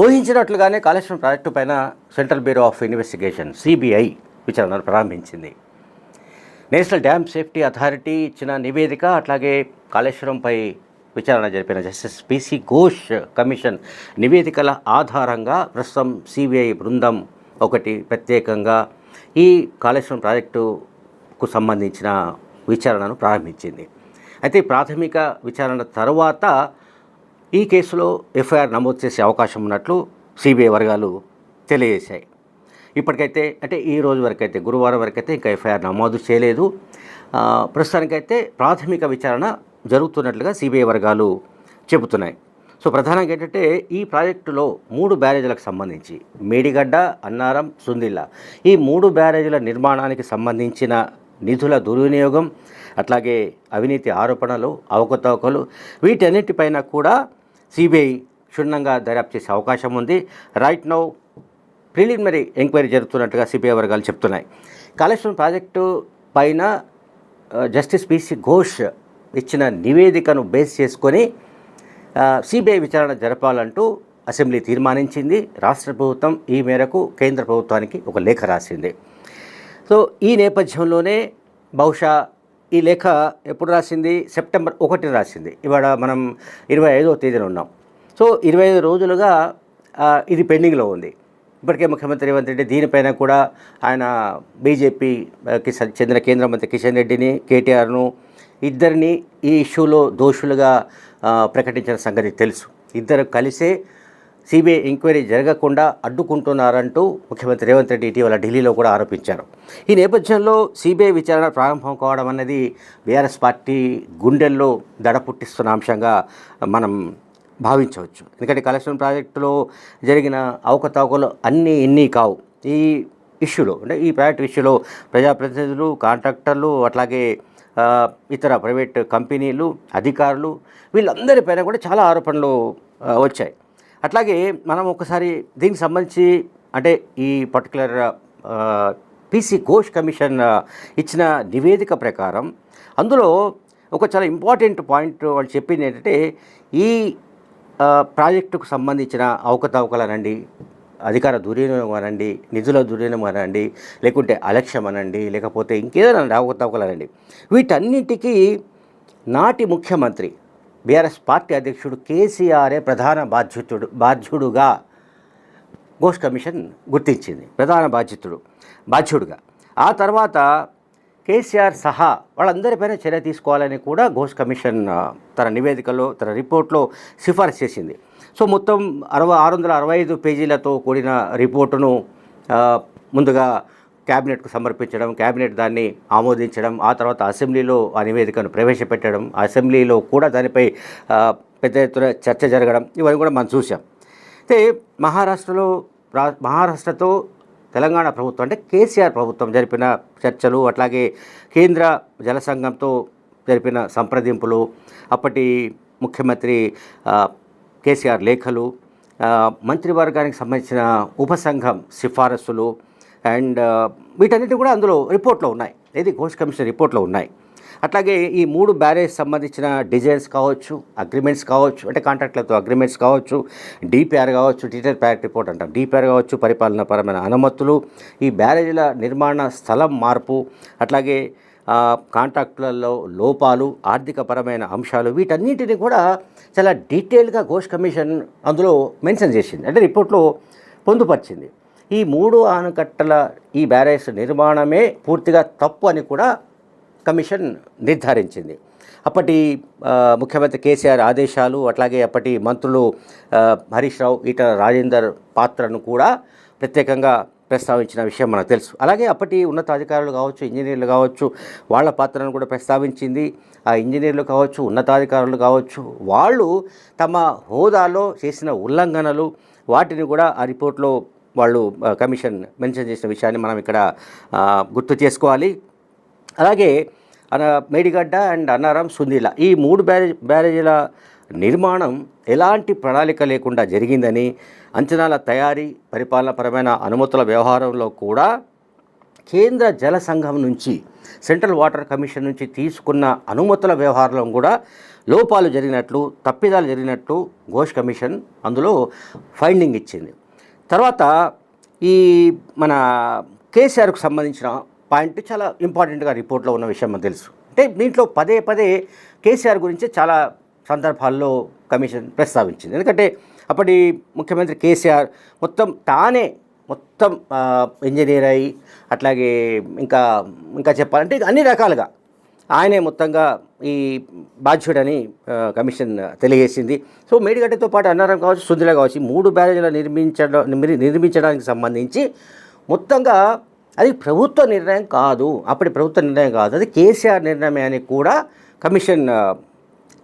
ఊహించినట్లుగానే Kaleshwaram project పైన central bureau of investigation CBI విచారణను ప్రారంభించింది. నేషనల్ డ్యామ్ సేఫ్టీ అథారిటీ ఇచ్చిన నివేదిక అట్లాగే కాళేశ్వరంపై విచారణ జరిపిన జస్టిస్ పిసి ఘోష్ కమిషన్ నివేదికల ఆధారంగా ప్రస్తుతం సిబిఐ బృందం ఒకటి ప్రత్యేకంగా ఈ కాళేశ్వరం ప్రాజెక్టుకు సంబంధించిన విచారణను ప్రారంభించింది. అయితే ప్రాథమిక విచారణ తర్వాత ఈ కేసులో ఎఫ్ఐఆర్ నమోదు చేసే అవకాశం ఉన్నట్లు సిబిఐ వర్గాలు తెలియజేశాయి. ఇప్పటికైతే అంటే ఈ రోజు వరకైతే గురువారం వరకైతే ఇంకా ఎఫ్ఐఆర్ నమోదు చేయలేదు. ప్రస్తుతానికైతే ప్రాథమిక విచారణ జరుగుతున్నట్లుగా సిబిఐ వర్గాలు చెబుతున్నాయి. సో ప్రధానంగా ఏంటంటే ఈ ప్రాజెక్టులో మూడు బ్యారేజీలకు సంబంధించి మేడిగడ్డ అన్నారం సుందిల్లా ఈ మూడు బ్యారేజీల నిర్మాణానికి సంబంధించిన నిధుల దుర్వినియోగం అట్లాగే అవినీతి ఆరోపణలు అవకతవకలు వీటన్నిటిపైన కూడా సిబిఐ క్షుణ్ణంగా దర్యాప్తు చేసే అవకాశం ఉంది. రైట్ నౌ ప్రిలిమినరీ ఎంక్వైరీ జరుగుతున్నట్టుగా సిబిఐ వర్గాలు చెప్తున్నాయి. కాళేశ్వరం ప్రాజెక్టు పైన జస్టిస్ పిసి ఘోష్ ఇచ్చిన నివేదికను బేస్ చేసుకొని సిబిఐ విచారణ జరపాలంటూ అసెంబ్లీ తీర్మానించింది. రాష్ట్ర ప్రభుత్వం ఈ మేరకు కేంద్ర ప్రభుత్వానికి ఒక లేఖ రాసింది. సో ఈ నేపథ్యంలోనే బహుశా ఈ లేఖ ఎప్పుడు రాసింది? సెప్టెంబర్ ఒకటి రాసింది. ఇవాళ మనం ఇరవై ఐదో తేదీన ఉన్నాం. సో ఇరవై ఐదు రోజులుగా ఇది పెండింగ్లో ఉంది. ఇప్పటికే ముఖ్యమంత్రి రేవంత్ రెడ్డి దీనిపైన కూడా ఆయన బీజేపీకి చెందిన కేంద్ర మంత్రి కిషన్ రెడ్డిని కేటీఆర్ను ఇద్దరిని ఈ ఇష్యూలో దోషులుగా ప్రకటించిన సంగతి తెలుసు. ఇద్దరు కలిసే సిబిఐ ఎంక్వైరీ జరగకుండా అడ్డుకుంటున్నారంటూ ముఖ్యమంత్రి రేవంత్ రెడ్డి ఇటీవల ఢిల్లీలో కూడా ఆరోపించారు. ఈ నేపథ్యంలో సిబిఐ విచారణ ప్రారంభం కావడం అన్నది బీఆర్ఎస్ పార్టీ గుండెల్లో దడ పుట్టిస్తున్న అంశంగా మనం భావించవచ్చు. ఎందుకంటే కలెక్షన్ ప్రాజెక్టులో జరిగిన అవకతవకలు అన్నీ ఇన్ని కావు. ఈ ఇష్యూలో అంటే ఈ ప్రాజెక్ట్ ఇష్యూలో ప్రజాప్రతినిధులు కాంట్రాక్టర్లు అట్లాగే ఇతర ప్రైవేట్ కంపెనీలు అధికారులు వీళ్ళందరిపైన కూడా చాలా ఆరోపణలు వచ్చాయి. అట్లాగే మనం ఒకసారి దీనికి సంబంధించి అంటే ఈ పర్టికులర్ పీసీ ఘోష్ కమిషన్ ఇచ్చిన నివేదిక ప్రకారం అందులో ఒక చాలా ఇంపార్టెంట్ పాయింట్ వాళ్ళు చెప్పింది ఏంటంటే ఈ ప్రాజెక్టుకు సంబంధించిన అవకతవకలనండి అధికార దుర్వినియోగం అనండి నిధుల దుర్వినియోగం అనండి లేకుంటే అలక్ష్యం అనండి లేకపోతే ఇంకేదైనా అవకతవకలు అనండి వీటన్నిటికీ నాటి ముఖ్యమంత్రి బీఆర్ఎస్ పార్టీ అధ్యక్షుడు కేసీఆరే ప్రధాన బాధ్యతుడు బాధ్యుడుగా ఘోష్ కమిషన్ గుర్తించింది. ప్రధాన బాధ్యతుడు బాధ్యుడుగా. ఆ తర్వాత కేసీఆర్ సహా వాళ్ళందరిపైన చర్య తీసుకోవాలని కూడా ఘోష్ కమిషన్ తన నివేదికలో తన రిపోర్ట్లో సిఫార్సు చేసింది. సో మొత్తం అరవై ఆరు వందల అరవై ఐదు పేజీలతో కూడిన రిపోర్టును ముందుగా క్యాబినెట్కు సమర్పించడం క్యాబినెట్ దాన్ని ఆమోదించడం ఆ తర్వాత అసెంబ్లీలో ఆ నివేదికను ప్రవేశపెట్టడం అసెంబ్లీలో కూడా దానిపై పెద్ద ఎత్తున చర్చ జరగడం ఇవన్నీ కూడా మనం చూసాం అయితే మహారాష్ట్రలో రా మహారాష్ట్రతో తెలంగాణ ప్రభుత్వం అంటే కేసీఆర్ ప్రభుత్వం జరిపిన చర్చలు అట్లాగే కేంద్ర జల సంఘంతో జరిపిన సంప్రదింపులు అప్పటి ముఖ్యమంత్రి కేసీఆర్ లేఖలు మంత్రివర్గానికి సంబంధించిన ఉపసంఘం సిఫారసులు అండ్ వీటన్నిటి కూడా అందులో రిపోర్ట్లో ఉన్నాయి. ఇది ఘోష్ కమిషన్ రిపోర్ట్లో ఉన్నాయి. అట్లాగే ఈ మూడు బ్యారేజ్ సంబంధించిన డిజైన్స్ కావచ్చు అగ్రిమెంట్స్ కావచ్చు అంటే కాంట్రాక్ట్లతో అగ్రిమెంట్స్ కావచ్చు డిపిఆర్ కావచ్చు డీటెయిల్ ప్యాక్ రిపోర్ట్ అంటాం. డిపిఆర్ కావచ్చు పరిపాలనాపరమైన అనుమతులు ఈ బ్యారేజీల నిర్మాణ స్థలం మార్పు అట్లాగే కాంట్రాక్టులలో లోపాలు ఆర్థికపరమైన అంశాలు వీటన్నిటిని కూడా చాలా డీటెయిల్గా ఘోష్ కమిషన్ అందులో మెన్షన్ చేసింది. అంటే రిపోర్ట్లో పొందుపరిచింది. ఈ మూడు ఆనకట్టల ఈ బ్యారేజ్ నిర్మాణమే పూర్తిగా తప్పు అని కూడా కమిషన్ నిర్ధారించింది. అప్పటి ముఖ్యమంత్రి కేసీఆర్ ఆదేశాలు అట్లాగే అప్పటి మంత్రులు హరీష్ రావు ఈటల రాజేందర్ పాత్రను కూడా ప్రత్యేకంగా ప్రస్తావించిన విషయం మనకు తెలుసు. అలాగే అప్పటి ఉన్నతాధికారులు కావచ్చు ఇంజనీర్లు కావచ్చు వాళ్ళ పాత్రను కూడా ప్రస్తావించింది. ఆ ఇంజనీర్లు కావచ్చు ఉన్నతాధికారులు కావచ్చు వాళ్ళు తమ హోదాలో చేసిన ఉల్లంఘనలు వాటిని కూడా ఆ రిపోర్ట్లో వాళ్ళు కమిషన్ మెన్షన్ చేసిన విషయాన్ని మనం ఇక్కడ గుర్తు చేసుకోవాలి. అలాగే అన మేడిగడ్డ అండ్ అన్నారం సుందీల ఈ మూడు బ్యారేజ్ బ్యారేజీల నిర్మాణం ఎలాంటి ప్రణాళిక లేకుండా జరిగిందని అంచనాల తయారీ పరిపాలనపరమైన అనుమతుల వ్యవహారంలో కూడా కేంద్ర జల సంఘం నుంచి సెంట్రల్ వాటర్ కమిషన్ నుంచి తీసుకున్న అనుమతుల వ్యవహారంలో కూడా లోపాలు జరిగినట్లు తప్పిదాలు జరిగినట్లు ఘోష్ కమిషన్ అందులో ఫైండింగ్ ఇచ్చింది. తర్వాత ఈ మన కేసీఆర్కు సంబంధించిన పాయింట్ చాలా ఇంపార్టెంట్గా రిపోర్ట్లో ఉన్న విషయం మనకు తెలుసు. అంటే దీంట్లో పదే పదే కేసీఆర్ గురించి చాలా సందర్భాల్లో కమిషన్ ప్రస్తావించింది. ఎందుకంటే అప్పటి ముఖ్యమంత్రి కేసీఆర్ మొత్తం తానే మొత్తం ఇంజనీర్ అయి అట్లాగే ఇంకా ఇంకా చెప్పాలంటే అన్ని రకాలుగా ఆయనే మొత్తంగా ఈ బాధ్యుడని కమిషన్ తెలియజేసింది. సో మేడిగడ్డతో పాటు అన్నారం కావచ్చు సుందిల కావచ్చు మూడు బ్యారేజీలు నిర్మించడం నిర్మించడానికి సంబంధించి మొత్తంగా అది ప్రభుత్వ నిర్ణయం కాదు. అప్పటి ప్రభుత్వ నిర్ణయం కాదు. అది కేసీఆర్ నిర్ణయమే అని కూడా కమిషన్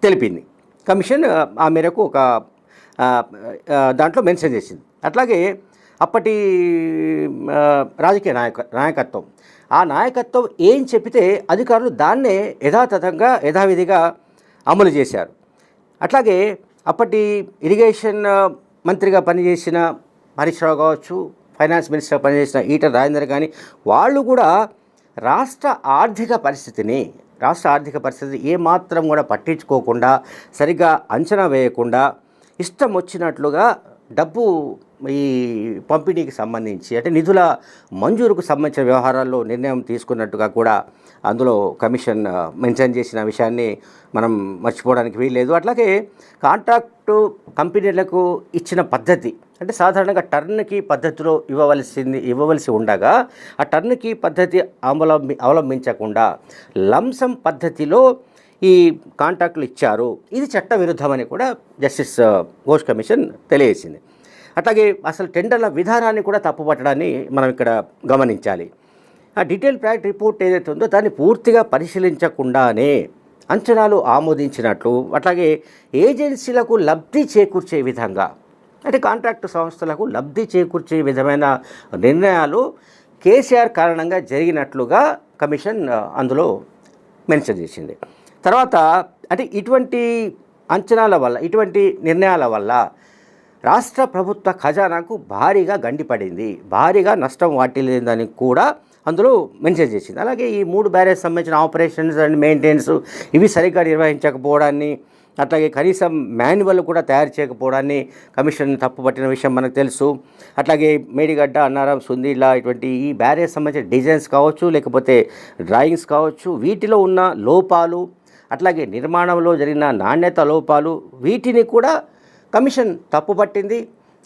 తెలిపింది. కమిషన్ ఆ, మేరకు ఒక దాంట్లో మెన్షన్ చేసింది. అట్లాగే అప్పటి రాజకీయ నాయక నాయకత్వం ఆ నాయకత్వం ఏం చెబితే అధికారులు దాన్నే యథాతథంగా యథావిధిగా అమలు చేశారు. అట్లాగే అప్పటి ఇరిగేషన్ మంత్రిగా పనిచేసిన హరీష్ రావు కావచ్చు ఫైనాన్స్ మినిస్టర్గా పనిచేసిన ఈటర్ రాజేందర్ కానీ వాళ్ళు కూడా రాష్ట్ర ఆర్థిక పరిస్థితిని రాష్ట్ర ఆర్థిక పరిస్థితి ఏమాత్రం కూడా పట్టించుకోకుండా సరిగ్గా అంచనా వేయకుండా ఇష్టం వచ్చినట్లుగా డబ్బు ఈ పంపిణీకి సంబంధించి అంటే నిధుల మంజూరుకు సంబంధించిన వ్యవహారాల్లో నిర్ణయం తీసుకున్నట్టుగా కూడా అందులో కమిషన్ మెన్షన్ చేసిన విషయాన్ని మనం మర్చిపోవడానికి వీల్లేదు. అట్లాగే కాంట్రాక్టు కంపెనీలకు ఇచ్చిన పద్ధతి అంటే సాధారణంగా టర్న్కి పద్ధతిలో ఇవ్వవలసింది ఇవ్వవలసి ఉండగా ఆ టర్న్కి పద్ధతి అవలంబి అవలంబించకుండా లంసం పద్ధతిలో ఈ కాంట్రాక్టులు ఇచ్చారు. ఇది చట్ట విరుద్ధమని కూడా జస్టిస్ ఘోష్ కమిషన్ తెలియజేసింది. అట్లాగే అసలు టెండర్ల విధానాన్ని కూడా తప్పుపట్టడాన్ని మనం ఇక్కడ గమనించాలి. ఆ డీటెయిల్ ప్రాజెక్ట్ రిపోర్ట్ ఏదైతే ఉందో దాన్ని పూర్తిగా పరిశీలించకుండానే అంచనాలు ఆమోదించినట్లు అట్లాగే ఏజెన్సీలకు లబ్ధి చేకూర్చే విధంగా అంటే కాంట్రాక్టు సంస్థలకు లబ్ధి చేకూర్చే విధమైన నిర్ణయాలు కేసీఆర్ కారణంగా జరిగినట్లుగా కమిషన్ అందులో మెన్షన్ చేసింది. తర్వాత అంటే ఇటువంటి అంచనాల వల్ల ఇటువంటి నిర్ణయాల వల్ల రాష్ట్ర ప్రభుత్వ ఖజానాకు భారీగా గండిపడింది. భారీగా నష్టం వాటిల్లిందని కూడా అందులో మెన్షన్ చేసింది. అలాగే ఈ మూడు బ్యారేజ్ సంబంధించిన ఆపరేషన్స్ అండ్ మెయింటెనెన్స్ ఇవి సరిగ్గా నిర్వహించకపోవడాన్ని అట్లాగే కనీసం మాన్యువల్ కూడా తయారు చేయకపోవడాన్ని కమిషన్ తప్పుపట్టిన విషయం మనకు తెలుసు. అట్లాగే మేడిగడ్డ అన్నారం సుందీళ్ళ ఇటువంటి ఈ బ్యారేజ్ సంబంధించిన డిజైన్స్ కావచ్చు లేకపోతే డ్రాయింగ్స్ కావచ్చు వీటిలో ఉన్న లోపాలు అట్లాగే నిర్మాణంలో జరిగిన నాణ్యత లోపాలు వీటిని కూడా కమిషన్ తప్పుపట్టింది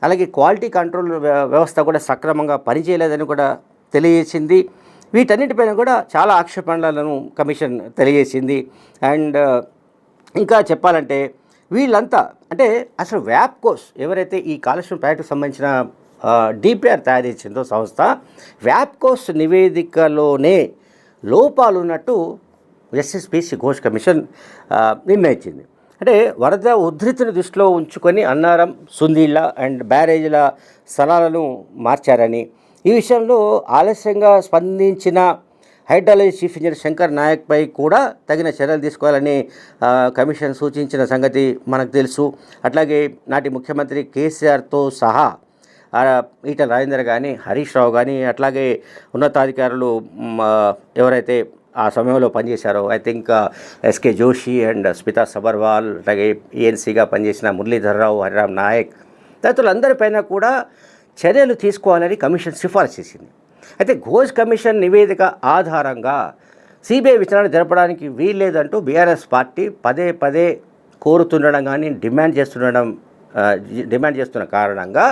అలాగే క్వాలిటీ కంట్రోల్ వ్య- వ్యవస్థ కూడా సక్రమంగా పనిచేయలేదని కూడా తెలియజేసింది. వీటన్నిటిపైన కూడా చాలా ఆక్షేపణలను కమిషన్ తెలియజేసింది. అండ్ ఇంకా చెప్పాలంటే వీళ్ళంతా అంటే అసలు వ్యాప్కోస్ ఎవరైతే ఈ కాలుష్యం ప్రాజెక్టుకు సంబంధించిన డిపిఆర్ తయారు చేసిందో సంస్థ వ్యాప్కోస్ నివేదికలోనే లోపాలు ఉన్నట్టు ఎస్ఎస్పిసి ఘోష్ కమిషన్ నిర్ణయించింది. అంటే వరద ఉధృతిని దృష్టిలో ఉంచుకొని అన్నారం సుందీళ్ళ అండ్ బ్యారేజీల స్థలాలను మార్చారని ఈ విషయంలో ఆలస్యంగా స్పందించిన హైడ్రాలజీ చీఫ్ ఇంజనీర్ శంకర్ నాయక్పై కూడా తగిన చర్యలు తీసుకోవాలని కమిషన్ సూచించిన సంగతి మనకు తెలుసు. అట్లాగే నాటి ముఖ్యమంత్రి కేసీఆర్తో సహా ఈటల రాజేందర్ కానీ హరీష్ రావు కానీ అట్లాగే ఉన్నతాధికారులు ఎవరైతే ఆ సమయంలో పనిచేశారో. I think SK Joshi and Smita Sabharwal అలాగే ఏఎన్సీగా పనిచేసిన మురళీధర్రావు హరిరామ్ నాయక్ తదితరులందరిపైన కూడా చర్యలు తీసుకోవాలని కమిషన్ సిఫార్సు చేసింది. అయితే ఘోష్ కమిషన్ నివేదిక ఆధారంగా సిబిఐ విచారణ జరపడానికి వీల్లేదంటూ బీఆర్ఎస్ పార్టీ పదే పదే కోరుతుండడం కానీ డిమాండ్ చేస్తుండడం uh, డిమాండ్ చేస్తున్న కారణంగా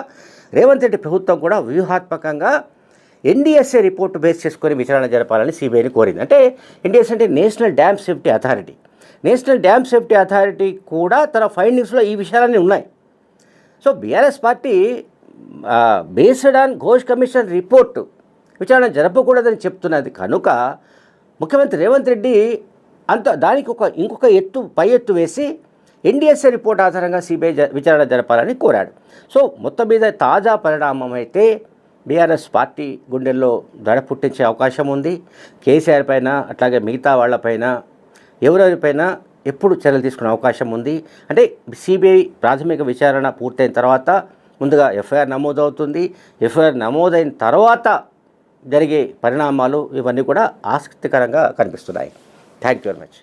రేవంత్ రెడ్డి ప్రభుత్వం కూడా వ్యూహాత్మకంగా ఎన్డీఎస్ఏ రిపోర్టు బేస్ చేసుకొని విచారణ జరపాలని సిబిఐని కోరింది. అంటే ఎన్డీఎస్ఏ అంటే national dam safety authority. National dam safety authority కూడా తన ఫైండింగ్స్లో ఈ విషయాలన్నీ ఉన్నాయి. So BRS party based on Ghosh commission report విచారణ జరపకూడదని చెప్తున్నది. కనుక ముఖ్యమంత్రి రేవంత్ రెడ్డి అంత దానికి ఒక ఇంకొక ఎత్తు పై ఎత్తు వేసి ఎన్డీఎస్ఏ రిపోర్ట్ ఆధారంగా సిబిఐ జ- విచారణ జరపాలని కోరాడు. సో మొత్తం మీద తాజా పరిణామం అయితే బీఆర్ఎస్ పార్టీ గుండెల్లో దడ పుట్టించే అవకాశం ఉంది. కేసీఆర్ పైన అట్లాగే మిగతా వాళ్ళపైన ఎవరెవరిపైన ఎప్పుడు చర్యలు తీసుకునే అవకాశం ఉంది. అంటే సిబిఐ ప్రాథమిక విచారణ పూర్తయిన తర్వాత ముందుగా ఎఫ్ఐఆర్ నమోదవుతుంది. ఎఫ్ఐఆర్ నమోదైన తర్వాత జరిగే పరిణామాలు ఇవన్నీ కూడా ఆసక్తికరంగా కనిపిస్తున్నాయి. Thank you very much